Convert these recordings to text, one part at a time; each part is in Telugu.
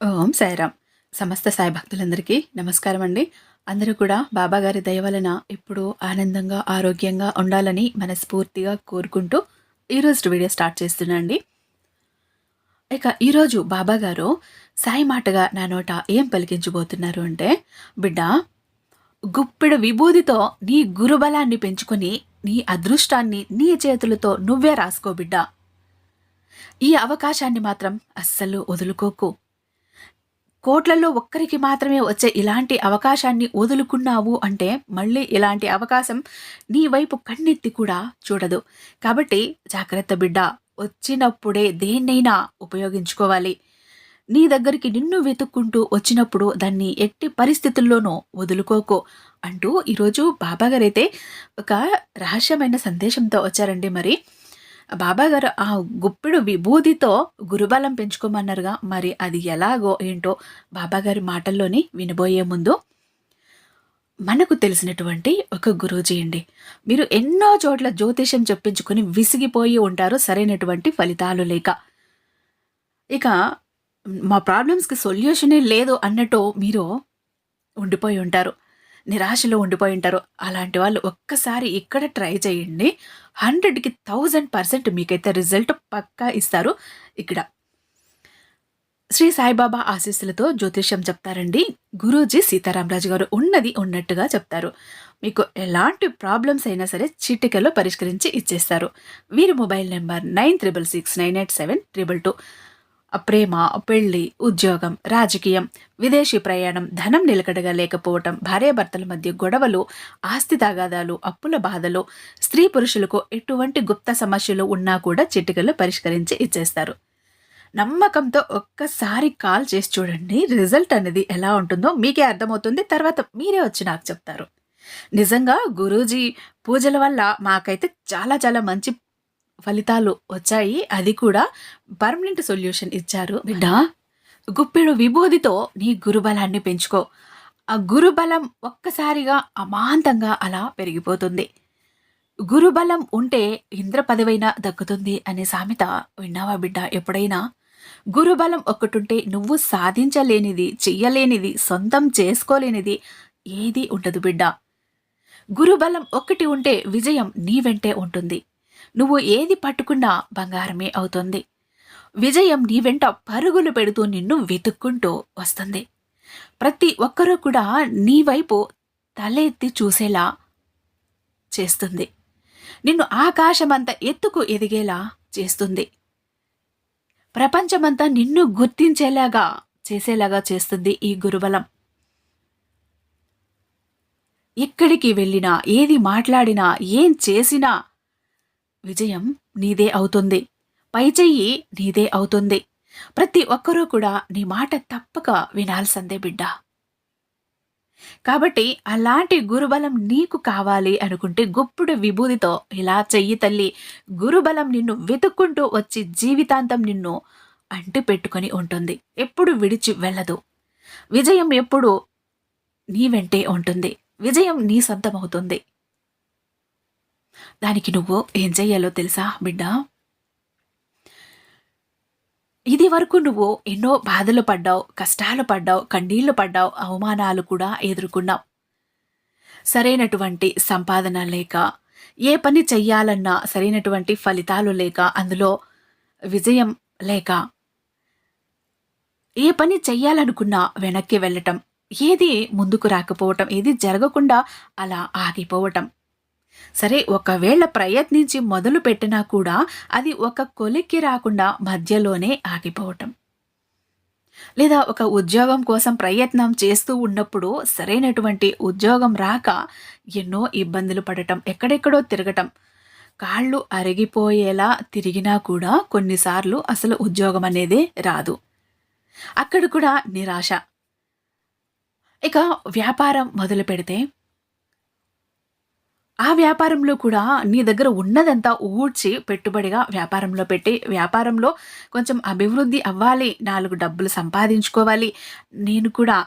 ఓం సాయిరామ్. సమస్త సాయి భక్తులందరికీ నమస్కారం అండి. అందరూ కూడా బాబాగారి దయ వలన ఇప్పుడు ఆనందంగా ఆరోగ్యంగా ఉండాలని మనస్ఫూర్తిగా కోరుకుంటూ ఈరోజు వీడియో స్టార్ట్ చేస్తున్నా అండి. ఇక ఈరోజు బాబాగారు సాయి మాటగా నా నోట ఏం పలికించబోతున్నారు అంటే బిడ్డ గుప్పెడు విభూదితో నీ గురుబలాన్ని పెంచుకొని నీ అదృష్టాన్ని నీ చేతులతో నువ్వే రాసుకో బిడ్డ. ఈ అవకాశాన్ని మాత్రం అస్సలు వదులుకోకు. కోట్లలో ఒక్కరికి మాత్రమే వచ్చే ఇలాంటి అవకాశాన్ని వదులుకున్నావు అంటే మళ్ళీ ఇలాంటి అవకాశం నీ వైపు కన్నెత్తి కూడా చూడదు. కాబట్టి జాగ్రత్త బిడ్డ వచ్చినప్పుడే దేన్నైనా ఉపయోగించుకోవాలి. నీ దగ్గరికి నిన్ను వెతుక్కుంటూ వచ్చినప్పుడు దాన్ని ఎట్టి పరిస్థితుల్లోనూ వదులుకోకు అంటూ ఈరోజు బాబాగారైతే ఒక రహస్యమైన సందేశంతో వచ్చారండి మరి. బాబాగారు ఆ గుప్పెడు విభూతితో గురుబలం పెంచుకోమన్నారుగా. మరి అది ఎలాగో ఏంటో బాబాగారి మాటల్లోని వినబోయే ముందు మనకు తెలిసినటువంటి ఒక గురూజీ అండి. మీరు ఎన్నో చోట్ల జ్యోతిషం చెప్పించుకొని విసిగిపోయి ఉంటారు సరైనటువంటి ఫలితాలు లేక. ఇక మా ప్రాబ్లమ్స్కి సొల్యూషనే లేదు అన్నట్టు మీరు ఉండిపోయి ఉంటారు. నిరాశలో ఉండిపోయి ఉంటారు. అలాంటి వాళ్ళు ఒక్కసారి ఇక్కడ ట్రై చేయండి. హండ్రెడ్కి థౌజండ్ పర్సెంట్ మీకైతే రిజల్ట్ పక్కా ఇస్తారు. ఇక్కడ శ్రీ సాయిబాబా ఆశీస్సులతో జ్యోతిష్యం చెప్తారండి. గురూజీ సీతారామరాజు గారు ఉన్నది ఉన్నట్టుగా చెప్తారు. మీకు ఎలాంటి ప్రాబ్లమ్స్ అయినా సరే చిటికలో పరిష్కరించి ఇచ్చేస్తారు. వీరి mobile number nine triple six nine eight seven triple two. ప్రేమ పెళ్ళి ఉద్యోగం రాజకీయం విదేశీ ప్రయాణం ధనం నిలకడగా లేకపోవటం భార్యాభర్తల మధ్య గొడవలు ఆస్తి తగాదాలు అప్పుల బాధలు స్త్రీ పురుషులకు ఎటువంటి గుప్త సమస్యలు ఉన్నా కూడా చిటికలు పరిష్కరించి ఇచ్చేస్తారు. నమ్మకంతో ఒక్కసారి కాల్ చేసి చూడండి రిజల్ట్ అనేది ఎలా ఉంటుందో మీకే అర్థమవుతుంది తర్వాత మీరే వచ్చి నాకు చెప్తారు. నిజంగా గురూజీ పూజల వల్ల మాకైతే చాలా చాలా మంచి ఫలితాలు వచ్చాయి. అది కూడా పర్మనెంట్ సొల్యూషన్ ఇచ్చారు. బిడ్డ గుప్పెడు విభూదితో నీ గురుబలాన్ని పెంచుకో. ఆ గురుబలం ఒక్కసారిగా అమాంతంగా అలా పెరిగిపోతుంది. గురుబలం ఉంటే ఇంద్ర పదవైన దక్కుతుంది అనే సామెత విన్నావా బిడ్డ? ఎప్పుడైనా? గురుబలం ఒక్కటుంటే నువ్వు సాధించలేనిది చెయ్యలేనిది సొంతం చేసుకోలేనిది ఏది ఉండదు బిడ్డ. గురుబలం ఒక్కటి ఉంటే విజయం నీ వెంటే ఉంటుంది. నువ్వు ఏది పట్టుకున్నా బంగారమే అవుతుంది. విజయం నీ వెంట పరుగులు పెడుతూ నిన్ను వెతుక్కుంటూ వస్తుంది. ప్రతి ఒక్కరూ కూడా నీ వైపు తలెత్తి చూసేలా చేస్తుంది. నిన్ను ఆకాశమంత ఎత్తుకు ఎదిగేలా చేస్తుంది. ప్రపంచమంతా నిన్ను గుర్తించేలాగా చేసేలాగా చేస్తుంది ఈ గురుబలం. ఎక్కడికి వెళ్ళినా ఏది మాట్లాడినా ఏం చేసినా విజయం నీదే అవుతుంది. పైచెయ్యి నీదే అవుతుంది. ప్రతి ఒక్కరూ కూడా నీ మాట తప్పక వినాల్సిందే బిడ్డ. కాబట్టి అలాంటి గురుబలం నీకు కావాలి అనుకుంటే గుప్పుడు విభూతితో ఇలా చెయ్యి తల్లి గురుబలం నిన్ను వెతుక్కుంటూ వచ్చి జీవితాంతం నిన్ను అంటి పెట్టుకొని ఉంటుంది. ఎప్పుడు విడిచి వెళ్ళదు. విజయం ఎప్పుడు నీ వెంటే ఉంటుంది. విజయం నీ సొంతమవుతుంది. దానికి నువ్వు ఏం చెయ్యాలో తెలుసా బిడ్డ? ఇది వరకు నువ్వు ఎన్నో బాధలు పడ్డావు కష్టాలు పడ్డావు కన్నీళ్ళు పడ్డావు అవమానాలు కూడా ఎదుర్కొన్నావు. సరైనటువంటి సంపాదన లేక ఏ పని చెయ్యాలన్నా సరైనటువంటి ఫలితాలు లేక అందులో విజయం లేక ఏ పని చెయ్యాలనుకున్నా వెనక్కి వెళ్ళటం ఏది ముందుకు రాకపోవటం ఏది జరగకుండా అలా ఆగిపోవటం. సరే ఒకవేళ ప్రయత్నించి మొదలు పెట్టినా కూడా అది ఒక కొలిక్కి రాకుండా మధ్యలోనే ఆగిపోవటం. లేదా ఒక ఉద్యోగం కోసం ప్రయత్నం చేస్తూ ఉన్నప్పుడు సరైనటువంటి ఉద్యోగం రాక ఎన్నో ఇబ్బందులు పడటం ఎక్కడెక్కడో తిరగటం. కాళ్ళు అరిగిపోయేలా తిరిగినా కూడా కొన్నిసార్లు అసలు ఉద్యోగం అనేది రాదు. అక్కడ కూడా నిరాశ. ఇక వ్యాపారం మొదలు పెడితే ఆ వ్యాపారంలో కూడా నీ దగ్గర ఉన్నదంతా ఊడ్చి పెట్టుబడిగా వ్యాపారంలో పెట్టి వ్యాపారంలో కొంచెం అభివృద్ధి అవ్వాలి నాలుగు డబ్బులు సంపాదించుకోవాలి నేను కూడా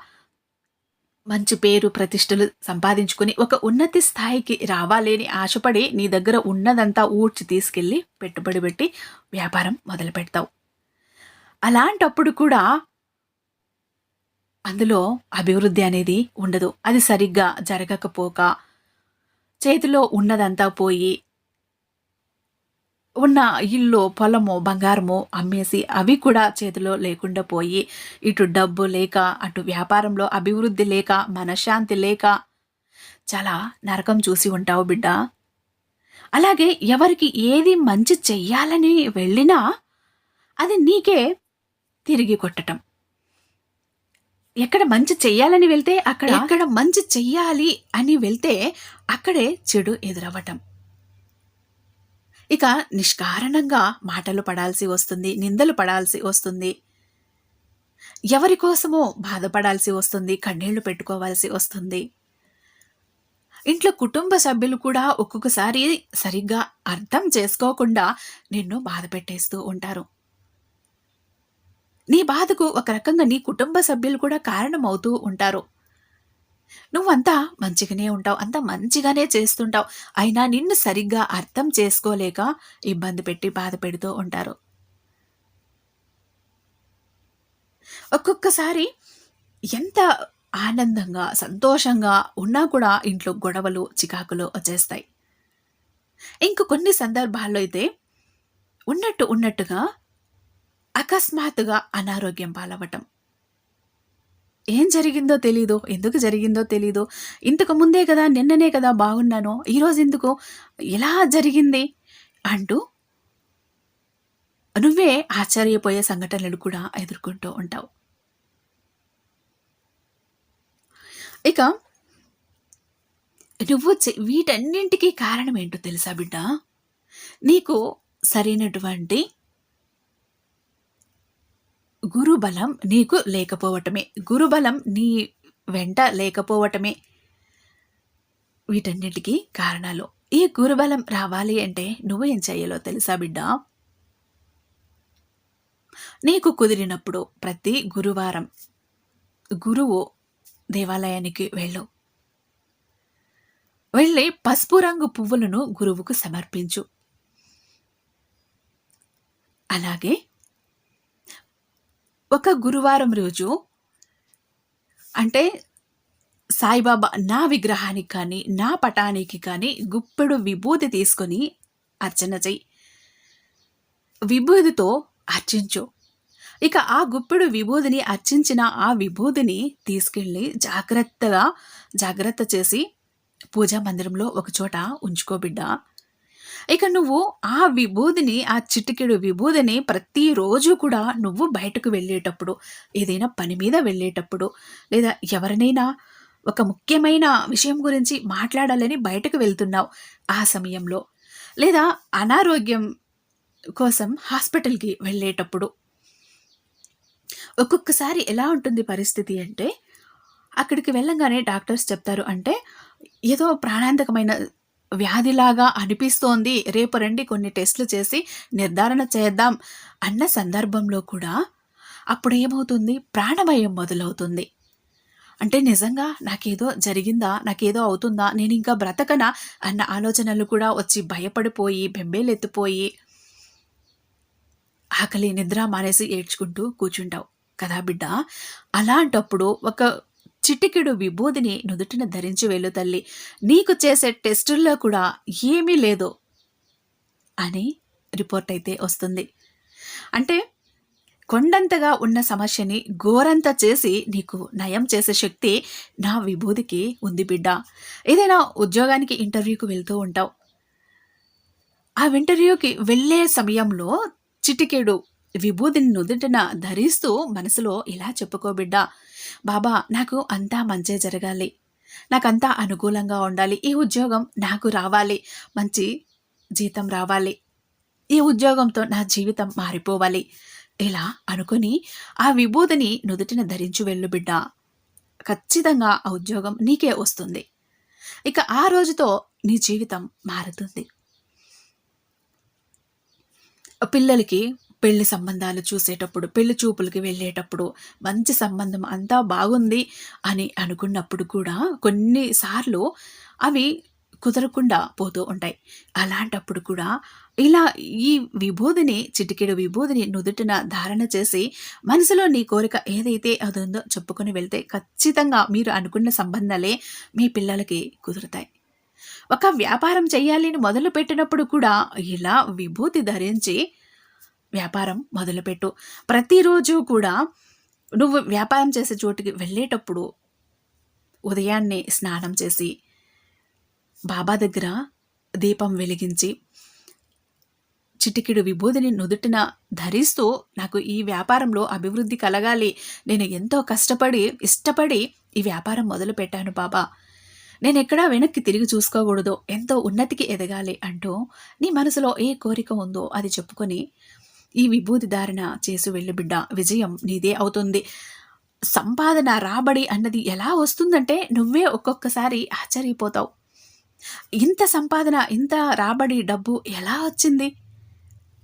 మంచి పేరు ప్రతిష్టలు సంపాదించుకొని ఒక ఉన్నతి స్థాయికి రావాలి అని ఆశపడి నీ దగ్గర ఉన్నదంతా ఊడ్చి తీసుకెళ్ళి పెట్టుబడి పెట్టి వ్యాపారం మొదలు పెడతావు. అలాంటప్పుడు కూడా అందులో అభివృద్ధి అనేది ఉండదు. అది సరిగ్గా జరగకపోక చేతిలో ఉన్నదంతా పోయి ఉన్న ఇల్లు పొలము బంగారము అమ్మేసి అవి కూడా చేతిలో లేకుండా పోయి ఇటు డబ్బు లేక అటు వ్యాపారంలో అభివృద్ధి లేక మనశ్శాంతి లేక చాలా నరకం చూసి ఉంటావు బిడ్డ. అలాగే ఎవరికి ఏది మంచి చెయ్యాలని వెళ్ళినా అది నీకే తిరిగి కొట్టటం. ఎక్కడ మంచి చెయ్యాలని వెళ్తే అక్కడ? ఎక్కడ మంచి చెయ్యాలి అని వెళ్తే అక్కడే చెడు ఎదురవ్వటం. ఇక నిష్కారణంగా మాటలు పడాల్సి వస్తుంది నిందలు పడాల్సి వస్తుంది. ఎవరి కోసమో బాధపడాల్సి వస్తుంది కన్నీళ్ళు పెట్టుకోవాల్సి వస్తుంది. ఇంట్లో కుటుంబ సభ్యులు కూడా ఒక్కొక్కసారి సరిగ్గా అర్థం చేసుకోకుండా నిన్ను బాధ పెట్టేస్తూ ఉంటారు. నీ బాధకు ఒక రకంగా నీ కుటుంబ సభ్యులు కూడా కారణమవుతూ ఉంటారు. నువ్వంతా మంచిగానే ఉంటావు అంతా మంచిగానే చేస్తుంటావు. అయినా నిన్ను సరిగ్గా అర్థం చేసుకోలేక ఇబ్బంది పెట్టి బాధ పెడుతూ ఉంటారు. ఒక్కొక్కసారి ఎంత ఆనందంగా సంతోషంగా ఉన్నా కూడా ఇంట్లో గొడవలు చికాకులు వచ్చేస్తాయి. ఇంక కొన్ని సందర్భాల్లో అయితే ఉన్నట్టు ఉన్నట్టుగా అకస్మాత్తుగా అనారోగ్యం పాలవటం ఏం జరిగిందో తెలీదు. ఎందుకు జరిగిందో తెలీదు. ఇంతకు ముందే కదా నిన్ననే కదా బాగున్నాను ఈరోజు ఎందుకు? ఎలా జరిగింది? అంటూ నువ్వే ఆశ్చర్యపోయే సంఘటనలు కూడా ఎదుర్కొంటూ ఉంటావు. ఇక నువ్వు వీటన్నింటికీ కారణం ఏంటో తెలుసా బిడ్డ? నీకు సరైనటువంటి గురుబలం నీకు లేకపోవటమే. గురుబలం నీ వెంట లేకపోవటమే. వీటన్నిటికీ కారణాలు. ఈ గురుబలం రావాలి అంటే నువ్వు ఏం చేయాలో తెలుసా బిడ్డ? నీకు కుదిరినప్పుడు ప్రతి గురువారం గురువు దేవాలయానికి వెళ్ళు. వెళ్ళి పసుపు రంగు పువ్వులను గురువుకు సమర్పించు. అలాగే ఒక గురువారం రోజు అంటే సాయిబాబా నా విగ్రహానికి కానీ నా పటానికి కానీ గుప్పెడు విభూతి తీసుకొని అర్చన చెయ్యి. విభూతితో అర్చించు. ఇక ఆ గుప్పెడు విభూతిని అర్చించిన ఆ విభూతిని తీసుకెళ్ళి జాగ్రత్తగా జాగ్రత్త చేసి పూజా మందిరంలో ఒకచోట ఉంచుకోబిడ్డా ఇక నువ్వు ఆ విభూదిని ఆ చిటికెడు విభూదిని ప్రతిరోజు కూడా నువ్వు బయటకు వెళ్ళేటప్పుడు ఏదైనా పని మీద వెళ్ళేటప్పుడు లేదా ఎవరినైనా ఒక ముఖ్యమైన విషయం గురించి మాట్లాడాలని బయటకు వెళ్తున్నావు ఆ సమయంలో లేదా అనారోగ్యం కోసం హాస్పిటల్కి వెళ్ళేటప్పుడు. ఒక్కొక్కసారి ఎలా ఉంటుంది పరిస్థితి అంటే అక్కడికి వెళ్ళంగానే డాక్టర్స్ చెప్తారు అంటే ఏదో ప్రాణాంతకమైన వ్యాధిలాగా అనిపిస్తోంది. రేపు రండి కొన్ని టెస్టులు చేసి నిర్ధారణ చేద్దాం అన్న సందర్భంలో కూడా అప్పుడు ఏమవుతుంది? ప్రాణభయం మొదలవుతుంది. అంటే నిజంగా నాకేదో జరిగిందా? నాకేదో అవుతుందా? నేను ఇంకా బ్రతకనా? అన్న ఆలోచనలు కూడా వచ్చి భయపడిపోయి బెంబేలెత్తిపోయి ఆకలి నిద్ర మానేసి ఏడ్చుకుంటూ కూర్చుంటావు కదా బిడ్డ. అలాంటప్పుడు ఒక చిటికెడు విభూదిని నుదుటిన ధరించి వెళ్ళు తల్లి. నీకు చేసే టెస్టుల్లో కూడా ఏమీ లేదు అని రిపోర్ట్ అయితే వస్తుంది. అంటే కొండంతగా ఉన్న సమస్యని ఘోరంత చేసి నీకు నయం చేసే శక్తి నా విభూదికి ఉంది బిడ్డ. ఏదైనా ఉద్యోగానికి ఇంటర్వ్యూకి వెళ్తూ ఉంటావు. ఆ ఇంటర్వ్యూకి వెళ్ళే సమయంలో చిటికెడు విభూదిని నుదుటిన ధరిస్తూ మనసులో ఇలా చెప్పుకోబిడ్డా బాబా నాకు అంతా మంచే జరగాలి. నాకంతా అనుకూలంగా ఉండాలి. ఈ ఉద్యోగం నాకు రావాలి. మంచి జీతం రావాలి. ఈ ఉద్యోగంతో నా జీవితం మారిపోవాలి. ఇలా అనుకుని ఆ విభూతిని నుదుటిన ధరించు వెళ్ళు బిడ్డ. ఖచ్చితంగా ఆ ఉద్యోగం నీకే వస్తుంది. ఇక ఆ రోజుతో నీ జీవితం మారుతుంది. పిల్లలకి పెళ్ళి సంబంధాలు చూసేటప్పుడు పెళ్ళి చూపులకి వెళ్ళేటప్పుడు మంచి సంబంధం అంతా బాగుంది అని అనుకున్నప్పుడు కూడా కొన్నిసార్లు అవి కుదరకుండా పోతూ ఉంటాయి. అలాంటప్పుడు కూడా ఇలా ఈ విభూదిని చిటికెడు విభూదిని నుదుటిన ధారణ చేసి మనసులో నీ కోరిక ఏదైతే అదుందో చెప్పుకొని వెళ్తే ఖచ్చితంగా మీరు అనుకున్న సంబంధాలే మీ పిల్లలకి కుదురుతాయి. ఒక వ్యాపారం చేయాలి అని మొదలుపెట్టినప్పుడు కూడా ఇలా విభూతి ధరించి వ్యాపారం మొదలుపెట్టు. ప్రతిరోజు కూడా నువ్వు వ్యాపారం చేసే చోటుకి వెళ్ళేటప్పుడు ఉదయాన్నే స్నానం చేసి బాబా దగ్గర దీపం వెలిగించి చిటికిడు విభూదిని నుదుటిన ధరిస్తూ నాకు ఈ వ్యాపారంలో అభివృద్ధి కలగాలి. నేను ఎంతో కష్టపడి ఇష్టపడి ఈ వ్యాపారం మొదలు పెట్టాను బాబా. నేను ఎక్కడా వెనక్కి తిరిగి చూసుకోకూడదు. ఎంతో ఉన్నతికి ఎదగాలి అంటూ నీ మనసులో ఏ కోరిక ఉందో అది చెప్పుకొని ఈ విభూతి ధారణ చేసి వెళ్ళు బిడ్డ విజయం నీదే అవుతుంది. సంపాదన రాబడి అన్నది ఎలా వస్తుందంటే నువ్వే ఒక్కొక్కసారి ఆశ్చర్యపోతావు. ఇంత సంపాదన ఇంత రాబడి డబ్బు ఎలా వచ్చింది?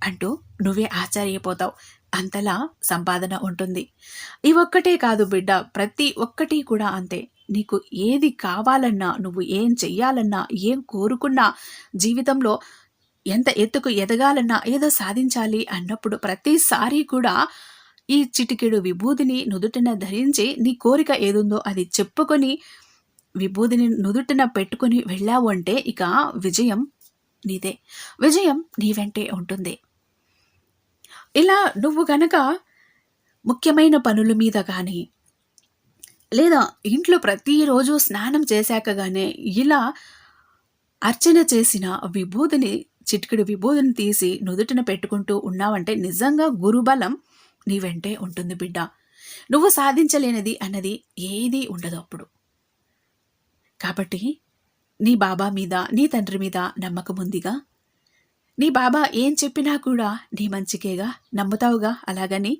అంటూ నువ్వే ఆశ్చర్యపోతావు. అంతలా సంపాదన ఉంటుంది. ఇవొక్కటే కాదు బిడ్డ ప్రతి ఒక్కటి కూడా అంతే. నీకు ఏది కావాలన్నా నువ్వు ఏం చెయ్యాలన్నా ఏం కోరుకున్నా జీవితంలో ఎంత ఎత్తుకు ఎదగాలన్నా ఏదో సాధించాలి అన్నప్పుడు ప్రతిసారి కూడా ఈ చిటికెడు విభూదిని నుదుటిన ధరించి నీ కోరిక ఏదుందో అది చెప్పుకొని విభూదిని నుదుటిన పెట్టుకొని వెళ్ళావు అంటే ఇక విజయం నీదే. విజయం నీ వెంటే ఉంటుంది. ఇలా నువ్వు గనక ముఖ్యమైన పనుల మీద కానీ లేదా ఇంట్లో ప్రతిరోజు స్నానం చేశాక గానే ఇలా అర్చన చేసిన విభూతిని చిటికెడు విభూతిని తీసి నుదుటిన పెట్టుకుంటూ ఉన్నావంటే నిజంగా గురుబలం నీ వెంటే ఉంటుంది బిడ్డ. నువ్వు సాధించలేనిది అన్నది ఏదీ ఉండదు అప్పుడు. కాబట్టి నీ బాబా మీద నీ తండ్రి మీద నమ్మకం ఉందిగా? నీ బాబా ఏం చెప్పినా కూడా నీ మంచికేగా? నమ్ముతావుగా? అలాగని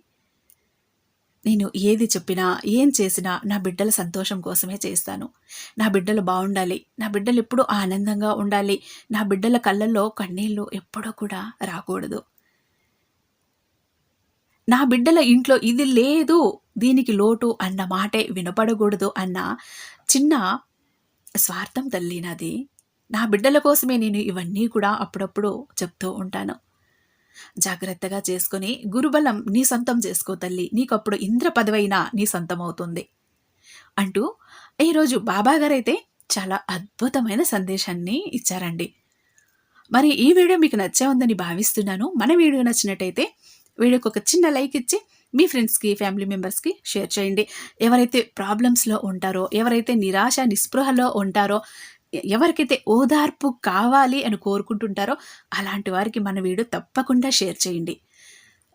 నేను ఏది చెప్పినా ఏం చేసినా నా బిడ్డల సంతోషం కోసమే చేస్తాను. నా బిడ్డలు బాగుండాలి. నా బిడ్డలు ఎప్పుడూ ఆనందంగా ఉండాలి. నా బిడ్డల కళ్ళల్లో కన్నీళ్ళు ఎప్పుడూ కూడా రాకూడదు. నా బిడ్డల ఇంట్లో ఇది లేదు. దీనికి లోటు అన్న మాటే వినపడకూడదు అన్న చిన్న స్వార్థం తల్లి నాది నా బిడ్డల కోసమే నేను ఇవన్నీ కూడా అప్పుడప్పుడు చెప్తూ ఉంటాను. జాగ్రత్తగా చేసుకుని గురుబలం నీ సొంతం చేసుకో తల్లి. నీకప్పుడు ఇంద్ర పదవైనా నీ సొంతం అవుతుంది అంటూ ఈరోజు బాబాగారైతే చాలా అద్భుతమైన సందేశాన్ని ఇచ్చారండి. మరి ఈ వీడియో మీకు నచ్చే ఉందని భావిస్తున్నాను. మన వీడియో నచ్చినట్టయితే వీడియోకి ఒక చిన్న లైక్ ఇచ్చి మీ ఫ్రెండ్స్కి ఫ్యామిలీ మెంబర్స్కి షేర్ చేయండి. ఎవరైతే ప్రాబ్లమ్స్లో ఉంటారో ఎవరైతే నిరాశ నిస్పృహలో ఉంటారో ఎవరికైతే ఓదార్పు కావాలి అని కోరుకుంటుంటారో అలాంటి వారికి మన వీడియో తప్పకుండా షేర్ చేయండి.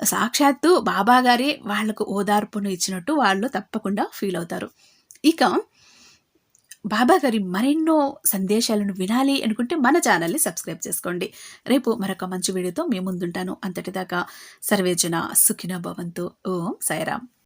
సాక్షాత్తు బాబాగారే వాళ్ళకు ఓదార్పును ఇచ్చినట్టు వాళ్ళు తప్పకుండా ఫీల్ అవుతారు. ఇక బాబా గారి మరెన్నో సందేశాలను వినాలి అనుకుంటే మన ఛానల్ని సబ్స్క్రైబ్ చేసుకోండి. రేపు మరొక మంచి వీడియోతో మేము ముందుంటాను. అంతటిదాకా సర్వేజన సుఖిన భవంతు. ఓం సాయిరామ్.